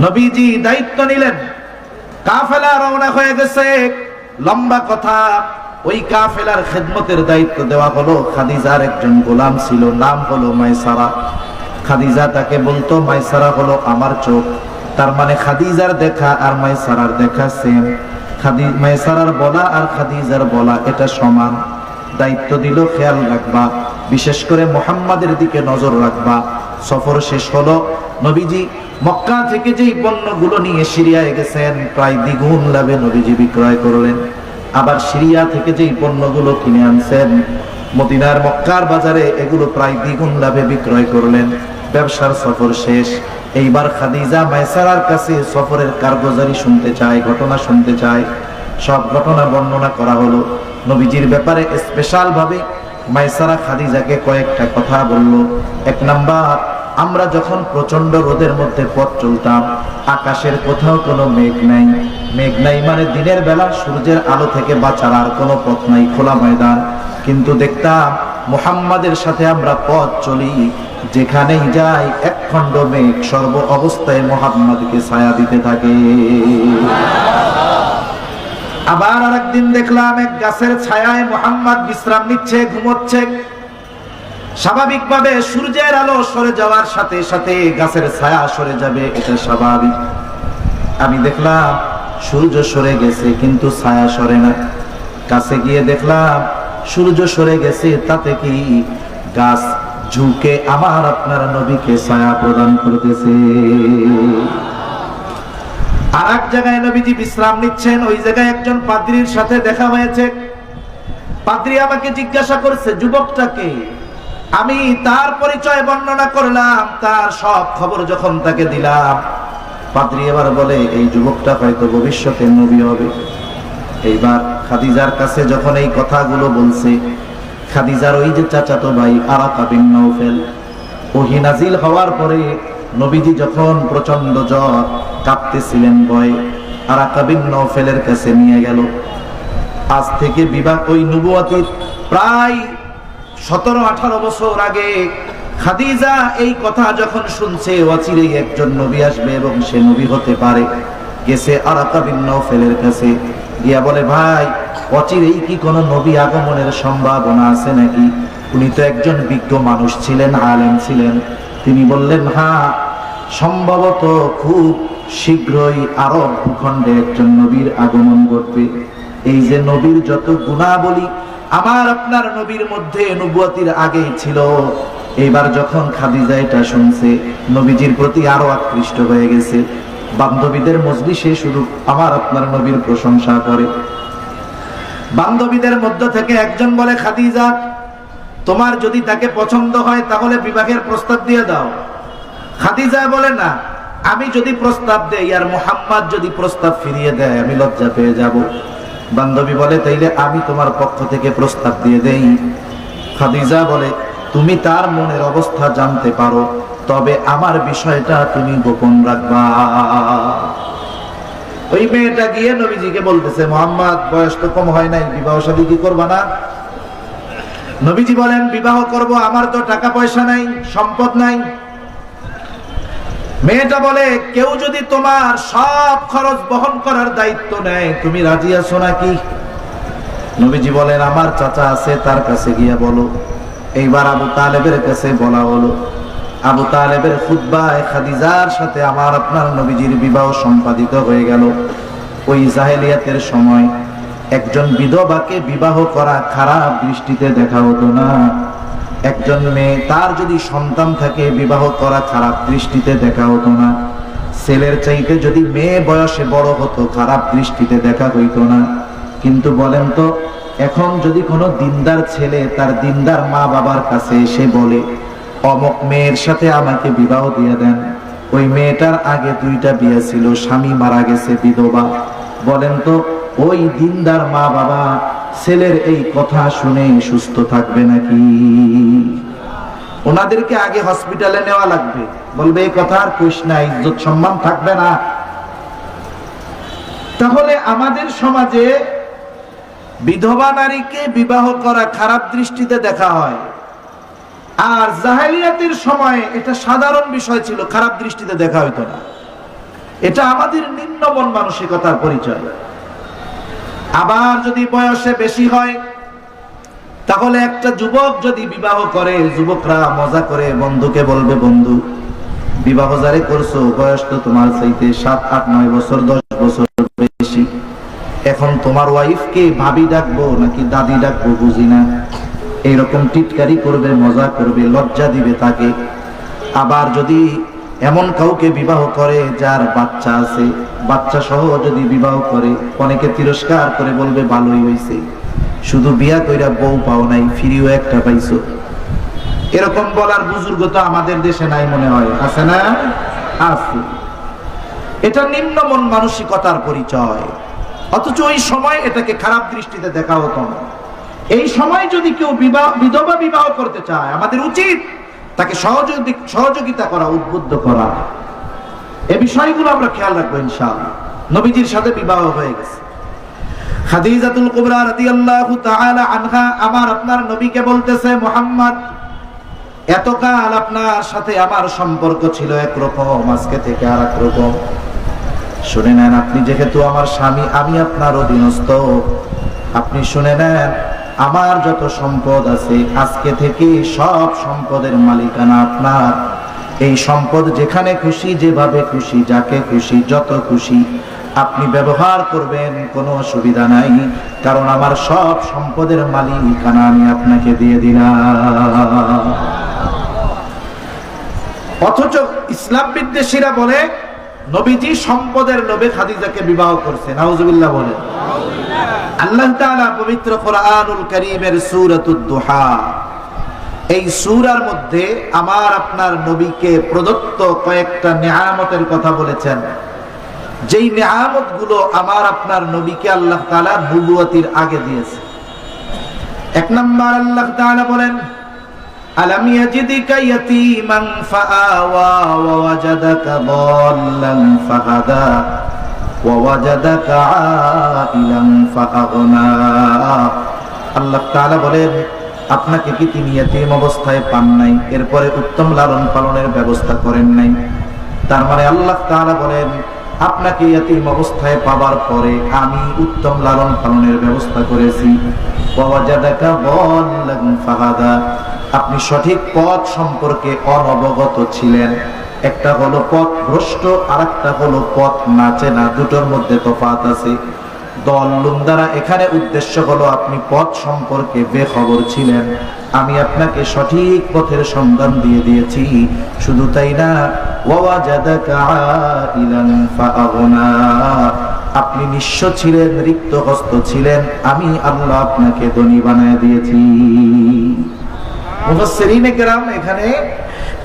নবীজি দায়িত্ব নিলেন। কাফেলা রওনা হয়ে গেছে। লম্বা কথা, ওই কাফেলার খেদমতের দায়িত্ব দেওয়া হলো খাদিজার একজন গোলাম ছিল, নাম হলো মাইসারা। খাদিজা তাকে বলতো, মাইসারা হলো আমার চোখ। তার মানে খাদিজার দেখা আর মাইসারার দেখা সেম খাদি, মাইসারার বলা আর খাদিজার বলা এটা সমান। দায়িত্ব দিল, খেয়াল রাখবা। বিশেষ করে মোহাম্মদের দিকে নজর রাখবা। সফর শেষ হলো নবীজি মক্কা থেকে যেই পণ্যগুলো নিয়ে সিরিয়ায় গেছেন, প্রায় দ্বিগুণ লাভে নবীজি বিক্রয় করলেন। আবার সিরিয়া থেকে যেই পণ্যগুলো কিনে আনছেন, মদিনার মক্কার বাজারে এগুলো প্রায় দ্বিগুণ লাভে বিক্রয় করলেন। ব্যবসার সফর শেষ। এইবার খাদিজা মাইসারার কাছে সফরের কার্গজারি শুনতে চায়, ঘটনা শুনতে চায়। সব ঘটনা বর্ণনা করা হলো। নবীজির ব্যাপারে স্পেশালভাবে মাইসারা খাদিজাকে কয়েকটা কথা বলল। এক নাম্বার আমরা যখন প্রচণ্ড রোদের মধ্যে পথ চলতাম, আকাশের কোথাও কোনো মেঘ নাই। মেঘ নাই মানে দিনের বেলা সূর্যের আলো থেকে বাঁচার আর কোনো পথ নাই, খোলা ময়দান। কিন্তু দেখতাম মুহাম্মাদের সাথে আমরা পথ চলি, যেখানেই যাই এক খণ্ড মেঘ সর্ব অবস্থায় মোহাম্মদকে ছায়া দিতে থাকে। আবার আরেকদিন দেখলাম এক গাছের ছায়ায় মোহাম্মদ বিশ্রাম নিচ্ছে, ঘুমোচ্ছে। স্বাভাবিকভাবে সূর্যের আলো সরে যাওয়ার সাথে সাথে গাছের ছায়া সরে যাবে, এটা স্বাভাবিক। আমি দেখলাম সূর্য সরে গেছে, কিন্তু ছায়া সরে না। কাছে গিয়ে দেখলাম সূর্য সরে গেছে, তাতে কি গাছ ঝুঁকে আমার আপনার নবীকে ছায়া প্রদান করতেছে। আর এক জায়গায় নবীজি বিশ্রাম নিচ্ছেন, ওই জায়গায় একজন পাদ্রির সাথে দেখা হয়েছে। পাদ্রি আমাকে জিজ্ঞাসা করছে, যুবকটাকে আমি তার পরিচয় বর্ণনা করলাম, তার সব খবর যখন তাকে দিলাম, পাদ্রি এবার বলে, এই যুবকটা হয়তো ভবিষ্যতে নবী হবে। এইবার খাদিজার কাছে যখন এই কথাগুলো বলছে, খাদিজার ওই যে চাচাতো ভাই আরাকা বিন নৌফেল ওহি নাজিল হওয়ার পরে নবীজি যখন প্রচণ্ড জ্বর, কাঁপতেছিলেন ভয় আরাকা বিন নৌফেলের কাছে নিয়ে গেল। আজ থেকে বিবাহ, ওই নবুয়াতির প্রায় সতেরো, আঠারো বছর আগে খাদিজা এই কথা যখন শুনছে, অচিরেই একজন নবী আসবে এবং সে নবী হতে পারে। গেছে নৌফেলের কাছে, গিয়া বলে, ভাই, অচিরেই কি কোনো নবী আগমনের সম্ভাবনা আছে নাকি? উনি তো একজন বিজ্ঞ মানুষ ছিলেন, আলেম ছিলেন। তিনি বললেন হ্যাঁ সম্ভবত খুব শীঘ্রই আরব ভূখণ্ডে একজন নবীর আগমন ঘটবে। এই যে নবীর যত গুণাবলী আমার আপনার নবীর মধ্যে নবুয়াতির আগেই ছিল। এবার যখন খাদিজা এটা শুনছে, নবীজির প্রতি আরও আকৃষ্ট হয়ে গেছে। বান্ধবীদের মজলিসে শুধু আমার আপনার নবীর প্রশংসা করে। বান্ধবীদের মধ্য থেকে একজন বলে, খাদিজা, তোমার যদি তাকে পছন্দ হয় তাহলে বিবাহের প্রস্তাব দিয়ে দাও। খাদিজা বলে, না, আমি যদি প্রস্তাব দেই আর মোহাম্মদ যদি প্রস্তাব ফিরিয়ে দেয়, আমি লজ্জা পেয়ে যাব। বান্ধবী বলে, তাইলে আমি তোমার পক্ষ থেকে প্রস্তাব দিয়ে দেই। খাদিজা বলে, তুমি তার মনের অবস্থা জানতে পারো, তবে আমার বিষয়টা তুমি গোপন রাখবা। ওই মেয়েটা গিয়ে নবীজিকে বলতেছে, মোহাম্মদ, বয়স তো কম হয় নাই, বিবাহ শাদী কি করবা না? নবীজি বলেন, বিবাহ করব, আমার তো টাকা পয়সা নাই, সম্পদ নাই মেয়েটা বলে, কেউ যদি তোমার সব খরচ বহন করার দায়িত্ব নেয়, তুমি রাজি আছো নাকি? নবীজি বলেন, আমার চাচা আছে, তার কাছে গিয়ে বলো। এইবার আবু তালেবের কাছে বলা হলো, আবু তালেবের খুদ্বায় খাদিজার সাথে আমার আপনার নবীজির বিবাহ সম্পাদিত হয়ে গেল। ওই জাহেলিয়াতের সময় একজন বিধবাকে বিবাহ করা খারাপ দৃষ্টিতে দেখা হতো না। একজন মেয়ে, তার যদি সন্তান থাকে, বিবাহ করা খারাপ দৃষ্টিতে দেখা হতো না। ছেলের চাইতে যদি মেয়ে বয়সে বড় হতো, খারাপ দৃষ্টিতে দেখা হইতো না। কিন্তু বলেন তো, এখন যদি কোনো দিনদার ছেলে তার দিনদার মা বাবার কাছে এসে বলে, অমক মেয়ের সাথে আমাকে বিবাহ দিয়ে দেন। ওই মেয়েটার আগে দুইটা বিয়ে ছিল, স্বামী মারা গেছে, বিধবা। বলেন তো, ওই দিনদার মা বাবা ছেলের এই কথা শুনে সুস্থ থাকবে নাকি? ওনাদেরকে আগে হসপিটালে নেওয়া লাগবে। বলবে, এই কথা আর কুশ না, ইজ্জত সম্মান থাকবে না। তাহলে আমাদের সমাজে বিধবা নারীকে বিবাহ করা খারাপ দৃষ্টিতে দেখা হয়। আর জাহেলিয়াতের সময় এটা সাধারণ বিষয় ছিল, খারাপ দৃষ্টিতে দেখা হইতো না। এটা আমাদের নিম্ন মন মানসিকতার পরিচয়। আবার যদি বয়সে বেশি হয়, তাহলে একটা যুবক যদি বিবাহ করে, যুবকরা মজা করে, বন্ধুকে বলবে, বন্ধু, বিবাহ যারে করছ, বয়স তো তোমার চাইতে সাত, আট, নয় বছর, দশ বছর বেশি। এখন তোমার ওয়াইফকে ভাবি ডাকবো নাকি দাদি ডাকবো বুঝি না। এইরকম টিটকারি করবে, মজা করবে, লজ্জা দিবে তাকে। আবার যদি এমন কাউকে বিবাহ করে যার বাচ্চা আছে বাচ্চা সহ যদি বিবাহ করে, অনেকে তিরস্কার করে বলবে ভালোই হয়েছে শুধু বিয়া কইরা বউ পাও নাই, ফিরিও একটা পাইছো। এরকম বলার বুজুর্গ তো আমাদের দেশে নাই মনে হয়। আছে না? আছে। এটা নিম্নমন মানসিকতার পরিচয়। অথচ ওই সময় এটাকে খারাপ দৃষ্টিতে দেখা হতো না এই সময় যদি কেউ বিবাহ, বিধবা বিবাহ করতে চায়, আমাদের উচিত তাকে সহযোগী সহযোগিতা করা, উদ্বুদ্ধ করা। এ বিষয়গুলো আমরা খেয়াল রাখব ইনশাআল্লাহ। নবীজির সাথে বিবাহ হয়ে গেছে। খাদিজাতুল কুবরা রাদিয়াল্লাহু তাআলা আনহা আমার আপনার নবীকে বলতেছে, মুহাম্মদ, এতকাল আপনার সাথে আমার সম্পর্ক ছিল একরকম আজকে থেকে আর এক রকম। শুনে নেন আপনি, যেহেতু আমার স্বামী, আমি আপনার অধীনস্থ। আপনি শুনে নেন আমার যত সম্পদ আছে, আজকে থেকে সব সম্পদের মালিকানা আপনার। এই সম্পদ যেখানে খুশি, যেভাবে খুশি, যাকে খুশি, যত খুশি আপনি ব্যবহার করবেন, কোনো অসুবিধা নাই। কারণ আমার সব সম্পদের মালিকানা আমি আপনাকে দিয়ে দিলাম। অথচ ইসলাম বিদ্বেষীরা বলে নবীজি সম্পদের লোভে খাদিজাকে বিবাহ করছে নাউজুবিল্লাহ বলেন। আল্লাহ তাআলা পবিত্র কোরআনুল কারীমের সূরাতুদ দুহা। এই সূরার মধ্যে আমার আপনার নবীকে প্রদত্ত কয়েকটা নিয়ামতের কথা বলেছেন। যেই নিয়ামতগুলো আমার আপনার নবীকে আল্লাহ তাআলা নবুয়তির আগে দিয়েছে। এক নম্বর আল্লাহ তাআলা বলেন ألم يجدك يتيما فآوى ووجدك ضالا فهدى ووجدك عائلا فأغنى আল্লাহ তাআলা বলেন আপনাকে কি তিনি এতিম অবস্থায় পান নাই এরপরে উত্তম লালন পালনের ব্যবস্থা করেন নাই তার মানে আল্লাহ তাআলা বলেন আপনাকে এতিম অবস্থায় পাবার পরে আমি উত্তম লালন পালনের ব্যবস্থা করেছি। আপনি সঠিক পথ সম্পর্কে অনবগত ছিলেন। একটা হলো পথ ভ্রষ্ট আর একটা হলো পথ নাচে না, দুটোর মধ্যে তফাত আছে। দল লুমদারা এখানে উদ্দেশ্য হলো আপনি পথ সম্পর্কে বেখবর ছিলেন। আমি আপনাকে সঠিক পথের সন্ধান দিয়ে দিয়েছি। শুধু তাই না আপনি নিঃস্ব ছিলেন রিক্ত হস্ত ছিলেন, আমি আল্লাহ আপনাকে ধনী বানায় দিয়েছি। এখানে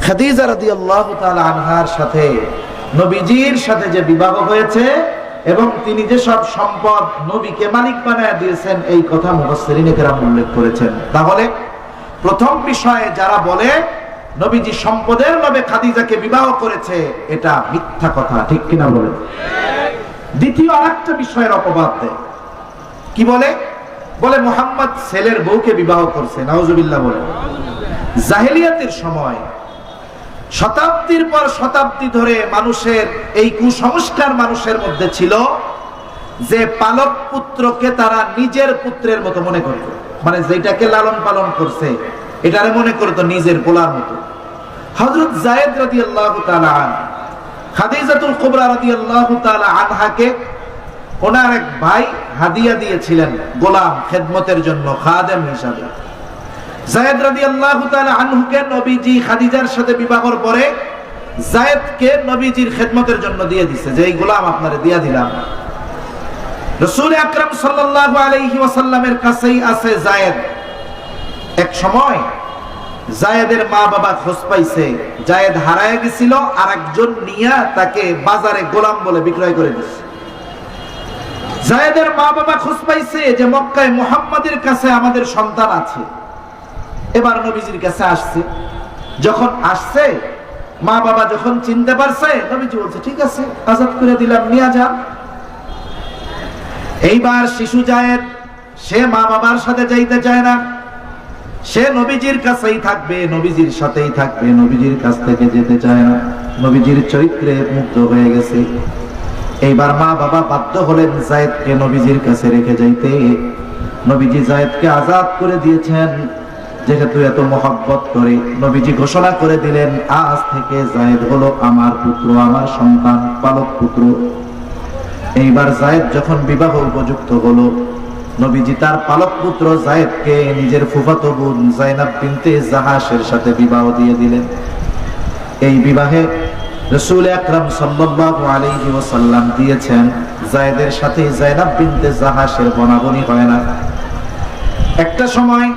খাদিজা রাদিয়াল্লাহু তাআলা আনহার সাথে, নবীজির সাথে যে বিবাহ হয়েছে এবং তিনি যে সব সম্পদ নবীকে মালিক বানায় দিয়েছেন, এই কথা মুফাসসিরিনে কেরাম উল্লেখ করেছেন। তাহলে প্রথম বিষয়ে যারা বলে, নবীজি সম্পদের লোভে খাদিজাকে বিবাহ করেছে, এটা মিথ্যা কথা, ঠিক কিনা বলে? দ্বিতীয় আরেকটা বিষয়ের অপবাদ দেয়। কি বলে? বলে মোহাম্মদ ছেলের বউকে বিবাহ করছে, নাউজুবিল্লাহ বলে। জাহেলিয়াতের সময়, শতাব্দীর পর শতাব্দী ধরে মানুষের, এই কুসংস্কার মানুষের মধ্যে ছিল যে পালক পুত্রকে তারা নিজের পুত্রের মতো মনে করত মানে যেটাকে লালন পালন করছে, এটারে মনে করতো নিজের পোলার মতো। হযরত জায়েদ আন খাদিজাতুল কুবরা রাদিয়াল্লাহু তাআলা আনহাকে ওনার এক ভাই হাদিয়া দিয়েছিলেন গোলাম খেদমতের জন্য, খাদেম হিসাবে। জায়েদ রাদিয়াল্লাহু তাআলা আনহুকে নবীজি খাদিজার সাথে বিবাহর পরে জায়েদকে নবীজির খেদমতের জন্য দিয়ে দিছে যে, এই গোলাম আপনারে দিয়া দিলাম। রাসূল আকরাম সাল্লাল্লাহু আলাইহি ওয়াসাল্লামের কাছেই আছে এক সময় মা বাবা খোঁজ পাইছে হারায় গেছিল নিয়া তাকে বাজারে গোলাম বলে বিক্রয় করে মা বাবা খোঁজ পাইছে যে মক্কায় মুহাম্মাদের কাছে আমাদের সন্তান আছে। এবার নবীজির কাছে আসছে। যখন আসছে, মা বাবা যখন চিনতে পারছে, নবীজি বলছে, ঠিক আছে, আজাদ করে দিলাম, নিয়ে যান। এইবার শিশু জায়েদ, সে মা বাবার সাথে যাইতে চায় না। সে নবীজির কাছেই থাকবে, নবীজির সাথেই থাকবে, নবীজির কাছ থেকে যেতে চায় না। নবীজির চরিত্রে মুক্ত হয়ে গেছে। এইবার মা বাবা বাধ্য হলেন জায়েদকে নবীজির কাছে রেখে যাইতে। নবীজি জায়েদকে আজাদ করে দিয়েছেন, যেহেতু এত মহব্বত করে। নবীজি ঘোষণা করে দিলেন, আজ থেকে জায়েদ হলো আমার পুত্র, আমার সন্তান, পালক পুত্র। এইবার জায়েদ যখন বিবাহ উপযুক্ত হলো, নবীজি তার পালক পুত্র জায়েদকে নিজের ফুফাতো বোন জাইনাব বিনতে জাহাসের সাথে বিবাহ দিয়ে দিলেন। এই বিবাহে রসুল আকরাম সাল্লাল্লাহু আলাইহি ওয়াসাল্লাম দিয়েছেন, জায়েদের সাথে জাইনাব বিনতে জাহাসের বনাবনি হয় না। একটা সময়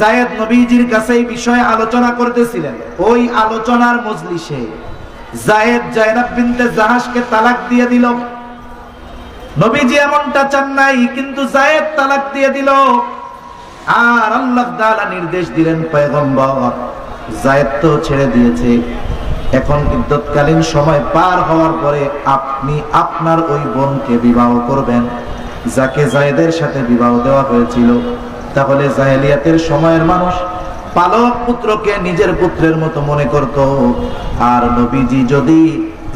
জায়েদ নবীজির কাছে এই বিষয়ে আলোচনা করতেছিলেন। ওই আলোচনার মজলিসে জায়েদ জায়নাব বিনতে জাহাজকে তালাক দিয়ে দিল। নবীজি এমনটা চান নাই, কিন্তু জায়েদ তালাক দিয়ে দিল। আর আল্লাহ তাআলা নির্দেশ দিলেন, পয়গম্বর, জায়েদ তো ছেড়ে দিয়েছে। এখন ইদ্যৎকালীন সময় পার হওয়ার পরে আপনি আপনার ওই বোনকে বিবাহ করবেন, যাকে জায়েদের সাথে বিবাহ দেওয়া হয়েছিল। তাহলে জাহেলিয়াতের সময়ের মানুষ পালক পুত্রকে নিজের পুত্রের মতো মনে করত। আর নবীজি যদি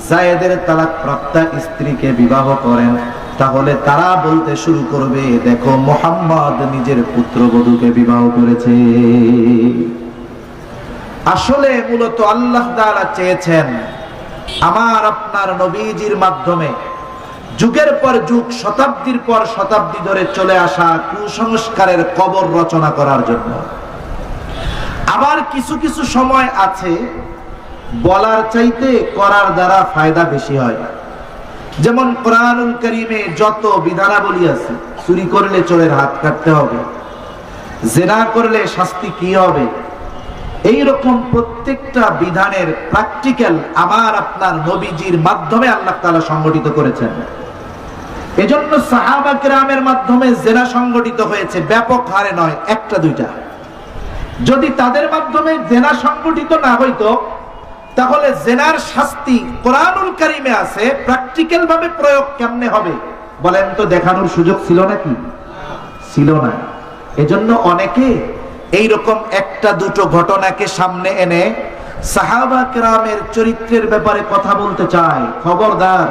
জায়েদের তালাক প্রাপ্তা স্ত্রীকে বিবাহ করেন তাহলে তারা বলতে শুরু করবে, দেখো, মোহাম্মদ নিজের পুত্রবধূকে বিবাহ করেছে। আসলে মূলত আল্লাহ দ্বারা চেয়েছেন আমার, আপনার নবীজির মাধ্যমে যুগের পর যুগ, শতাব্দীর পর শতাব্দী ধরে চলে আসা কুসংস্কারের কবর রচনা করার জন্য। আবার কিছু কিছু সময় আছে, বলার চাইতে করার দ্বারা ফায়দা বেশি হয়। যেমন কোরআনুল করিমে যত বিধানাবলী আছে, চুরি করলে চোরের হাত কাটতে হবে, জেনা করলে শাস্তি কি হবে এই রকম প্রত্যেকটা বিধানের প্র্যাকটিক্যাল আমার আপনার নবীজির মাধ্যমে আল্লাহ তাআলা সংগঠিত করেছেন। এজন্য সাহাবা কিরামের মাধ্যমে জেনা সংগঠিত হয়েছে, ব্যাপক হারে নয়, একটা দুইটা। যদি তাদের মাধ্যমে জেনা সংগঠিত না হইতো তাহলে জেনার শাস্তি কোরআনুল কারিমে আছে, প্র্যাকটিক্যাল ভাবে প্রয়োগ কেমনে হবে? বলেন তো, দেখানোর সুযোগ ছিল নাকি? ছিল না। এজন্য অনেকে এই রকম একটা দুটো ঘটনাকে সামনে এনে সাহাবা কেরামের চরিত্রের ব্যাপারে কথা বলতে চায়। খবরদার।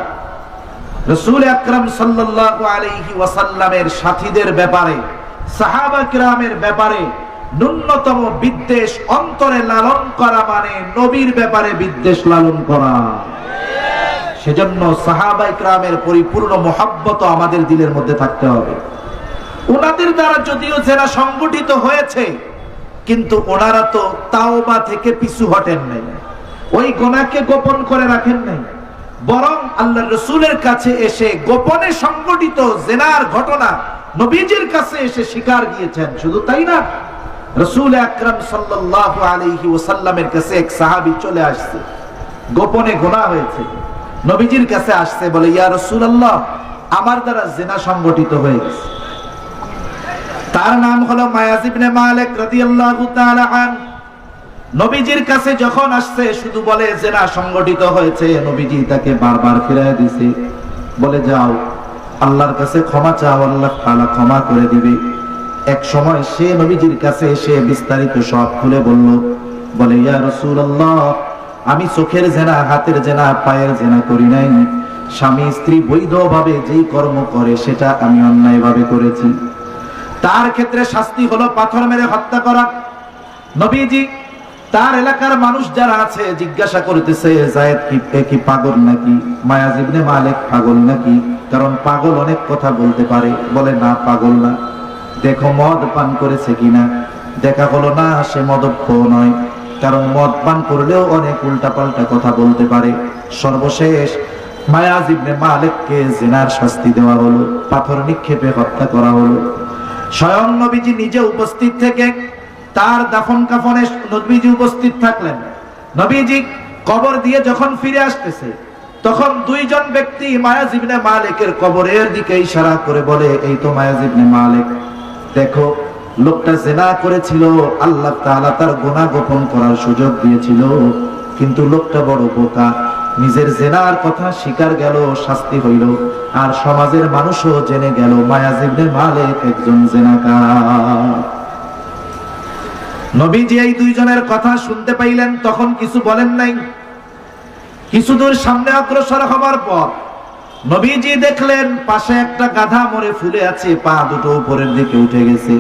রসুল আকরাম সাল্লাল্লাহু আলাইহি ওয়াসাল্লামের সাথীদের ব্যাপারে, সাহাবা কিরামের ব্যাপারে ন্যূনতম বিদ্বেষ অন্তরে লালন করা মানে নবীর ব্যাপারে বিদ্বেষ লালন করা। সেজন্য সাহাবা ইকরামের পরিপূর্ণ মহাব্বত আমাদের দিলের মধ্যে থাকতে হবে। ওনাদের দ্বারা যদিও জেনা সংগঠিত হয়েছে, কিন্তু ওনারা তো তাওবা থেকে পিছু হটেন নাই। ওই গোনাকে গোপন করে রাখেন নাই। বরং আল্লাহ রসুলের কাছে এসে গোপনে সংগঠিত জেনার ঘটনা নবীজির কাছে এসে শিকার দিয়েছেন শুধু তাই না রসুল আকরাম সাল্লাল্লাহু আলাইহি ওয়াসাল্লামের কাছে এক সাহাবী চলে আসছে। গোপনে গোনা হয়েছে। নবীজির কাছে আসছে বলে, ইয়া রসুল আল্লাহ আমার দ্বারা জেনা সংগঠিত হয়ে গেছে। তার নাম হলো মায়াজ ইবনে মালিক রাদিয়াল্লাহু তাআলা নবীজির কাছে যখন আসছে, শুধু বলে, জেনা সংগঠিত হয়েছে। নবীজি তাকে বারবার ফিরায় দিছে। বলে, যাও, আল্লাহর কাছে ক্ষমা চাও, আল্লাহ তাআলা ক্ষমা করে দিবে। এক সময় সে নবীজির কাছে এসে বিস্তারিত সব খুলে বলল, বলে, ইয়া রাসূলুল্লাহ, আমি চোখের জেনা, হাতের জেনা, পায়ের জেনা করি নাই। স্বামী স্ত্রী বৈধভাবে যেই কর্ম করে, সেটা আমি অন্যায়ভাবে করেছি। তার ক্ষেত্রে শাস্তি হলো পাথর মেরে হত্যা করা। নবীজি, তার এলাকার মানুষ যারা আছে, জিজ্ঞাসা করতেছে, জায়েদ কি কি পাগল নাকি? মায়াজ ইবনে মালিক পাগল নাকি? কারণ পাগল অনেক কথা বলতে পারে। বলে, না, পাগল না। দেখো মদ পান করেছে কিনা? দেখা হলো না, সে মদপ্য নয়। কারণ মদ পান করলেও অনেক উল্টাপাল্টা কথা বলতে পারে। সর্বশেষ মায়াজ ইবনে মালিককে জিনার শাস্তি দেওয়া হলো, পাথর নিক্ষেপে হত্যা করা হলো। স্বয়ং নবীজি নিজে উপস্থিত থেকে তার দাফন কাফনে নবীজি উপস্থিত থাকলেন। নবীজি কবর দিয়ে যখন ফিরে আসতেছে, তখন দুইজন ব্যক্তি মায়াজ ইবনে মালিকের কবরের দিকে ইশারা করে বলে, এই তো মায়াজ ইবনে মালিক দেখো, লোকটা জেনা করেছিল, আল্লাহ তাআলা তার গুনাহ গোপন করার সুযোগ দিয়েছিল, কিন্তু লোকটা বড় বোকা। নিজের জেনার কথা স্বীকার গেল, শাস্তি হইল। আর সমাজের মানুষও জেনে গেল মায়াজিবনে মালিক একজন জেনাকার। নবীজি এই দুইজনের কথা শুনতে পাইলেন, তখন কিছু বলেন নাই। কিছু দূর সামনে অগ্রসর হবার পর নবীজি দেখলেন, পাশে একটা গাধা মরে ফুলে আছে, পা দুটো উপরের দিকে উঠে গেছে।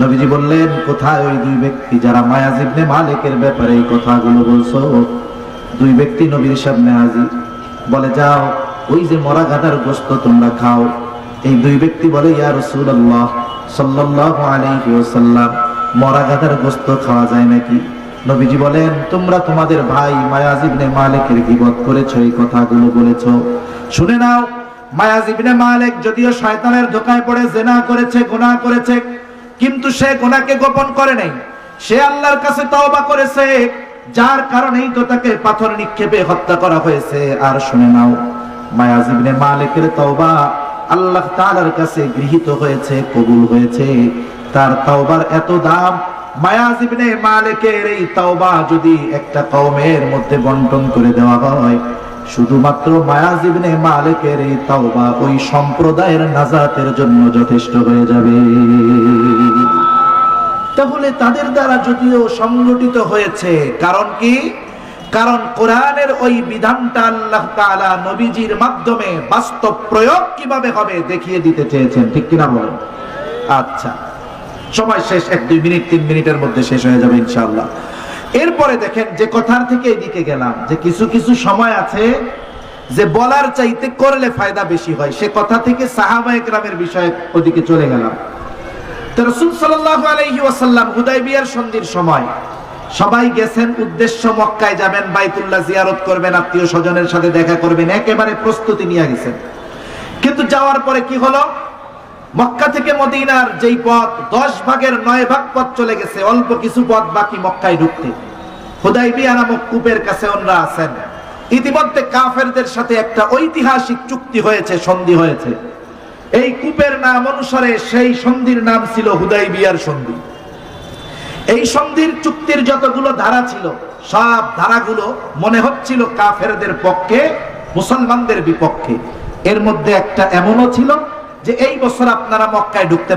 নবীজি বললেন, কোথায় ওই দুই ব্যক্তি যারা মায়াজিবনে মালিকের ব্যাপারে এই কথাগুলো বলছো? দুই ব্যক্তি নবীর সামনে হাজির। বলে, যাও, ওই যে মরা গাধার গোস্ত তোমরা খাও। এই দুই ব্যক্তি বলে, ইয়া রাসূলুল্লাহ, সাল্লাল্লাহু আলাইহি ওয়াসাল্লাম, মরা গাধার গোস্ত খাওয়া যায় নাকি? নবীজি বলেন, তোমরা তোমাদের ভাই মায়াজিবনে মালিকের গিবত করেছ, এই কথাগুলো বলেছ। শুনে নাও মায়াজিবনে মালিক যদিও শয়তানের ধোকায় পড়ে, জেনা করেছে, গুনাহ করেছে, কিন্তু সে গুনাহকে গোপন করে নাই। সে আল্লাহর কাছে তওবা করেছে, যার কারণেই তো তাকে পাথর নিক্ষেপে হত্যা করা হয়েছে। আর শুনে নাও মায়াজিবনে মালিকের তওবা আল্লাহ তাআলার কাছে গৃহীত হয়েছে, কবুল হয়েছে। তার তওবার এত দাম মায়াজিবনে মালিকের এই তওবা যদি একটা কওমের মধ্যে বন্টন করে দেওয়া হয় শুধুমাত্র মায়াজিবনে মালিকের এই তওবা ওই সম্প্রদায়ের নাজাতের জন্য যথেষ্ট হয়ে যাবে। তাহলে তাদের দ্বারা যদিও সংগঠিত হয়েছে, কারণ কি? কারণ কোরআনের ওই বিধানটা আল্লাহ তাআলা নবীজির মাধ্যমে বাস্তব প্রয়োগ কীভাবে হবে দেখিয়ে দিতে চেয়েছেন, ঠিক কিনা বলেন? আচ্ছা সময় শেষ, এক দুই মিনিট, তিন মিনিটের মধ্যে শেষ হয়ে যাবে ইনশাআল্লাহ। এরপরে দেখেন যে কথার থেকে এদিকে গেলাম, যে কিছু কিছু সময় আছে যে বলার চাইতে করলে ফায়দা বেশি হয়। সে কথা থেকে সাহাবা একরামের বিষয়ে ওদিকে চলে গেলাম। সন্ধির সময় সবাই গেছেন উদ্দেশ্য মক্কায় যাবেন জিয়ারত করবেন, আত্মীয় স্বজনের সাথে দেখা করবেন, একেবারে প্রস্তুতি নিয়ে গেছেন। কিন্তু যাওয়ার পরে কি হলো? মক্কা থেকে মদিনার যেই পথ, দশ ভাগের নয় ভাগ পথ চলে গেছে, অল্প কিছু পথ বাকি মক্কায় ঢুকতে। কাছে আছেন। ইতিমধ্যে কাফেরদের সাথে একটা ঐতিহাসিক চুক্তি হয়েছে, সন্ধি হয়েছে। এই নাম অনুসারে সেই সন্ধির নাম ছিল সন্ধি। এই সন্ধির চুক্তির যতগুলো ধারা ছিল, সব ধারাগুলো মনে হচ্ছিল কাফেরদের পক্ষে, মুসলমানদের বিপক্ষে। এর মধ্যে একটা এমনও ছিল যে এই বছর আপনারা মক্কায় ঢুকতে